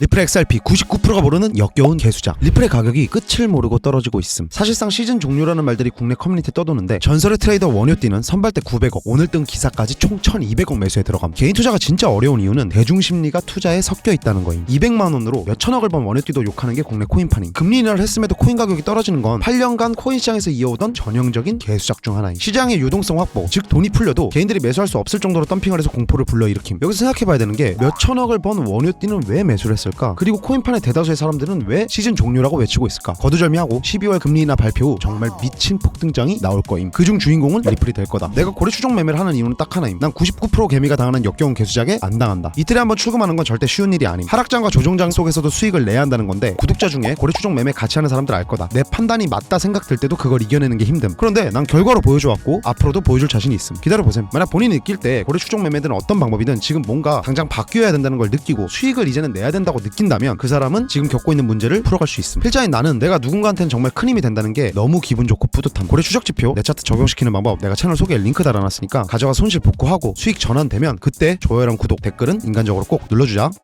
리플 XRP 99%가 모르는 역겨운 개수작. 리플의 가격이 끝을 모르고 떨어지고 있음. 사실상 시즌 종료라는 말들이 국내 커뮤니티에 떠도는데 전설의 트레이더 원효띠는 선발대 900억 오늘 뜬 기사까지 총 1200억 매수에 들어감. 개인 투자가 진짜 어려운 이유는 대중 심리가 투자에 섞여 있다는 거임. 200만원으로 몇천억을 번 원효띠도 욕하는 게 국내 코인판임. 금리 인하를 했음에도 코인 가격이 떨어지는 건 8년간 코인 시장에서 이어오던 전형적인 개수작 중 하나임. 시장의 유동성 확보 즉 돈이 풀려도 개인들이 매수할 수 없을 정도로 덤핑을 해서 공포를 불러일으킴. 여기서 생각해봐야 되는 게 몇천억을 번 원효띠는 왜 매수를 했을까 그리고 코인판의 대다수의 사람들은 왜 시즌 종료라고 외치고 있을까? 거두절미하고 12월 금리 인하 발표 후 정말 미친 폭등장이 나올 거임. 그중 주인공은 리플이 될 거다. 내가 고래 추종 매매를 하는 이유는 딱 하나임. 난 99% 개미가 당하는 역겨운 개수작에 안 당한다. 이틀에 한번 출금하는 건 절대 쉬운 일이 아님. 하락장과 조종장 속에서도 수익을 내야 한다는 건데 구독자 중에 고래 추종 매매 같이 하는 사람들 알 거다. 내 판단이 맞다 생각될 때도 그걸 이겨내는 게 힘듦. 그런데 난 결과로 보여줘왔고 앞으로도 보여줄 자신이 있음. 기다려 보셈. 만약 본인이 느낄 때 고래 추종 매매든 어떤 방법이든 지금 뭔가 당장 바뀌어야 된다는 걸 느끼고 수익을 이제는 내야 된다고 느낀다면 그 사람은 지금 겪고 있는 문제를 풀어갈 수 있음 필자인 나는 내가 누군가한테는 정말 큰 힘이 된다는 게 너무 기분 좋고 뿌듯함. 고래 추적 지표 내 차트 적용시키는 방법 내가 채널 소개에 링크 달아놨으니까 가져가 손실 복구하고 수익 전환되면 그때 좋아요랑 구독 댓글은 인간적으로 꼭 눌러주자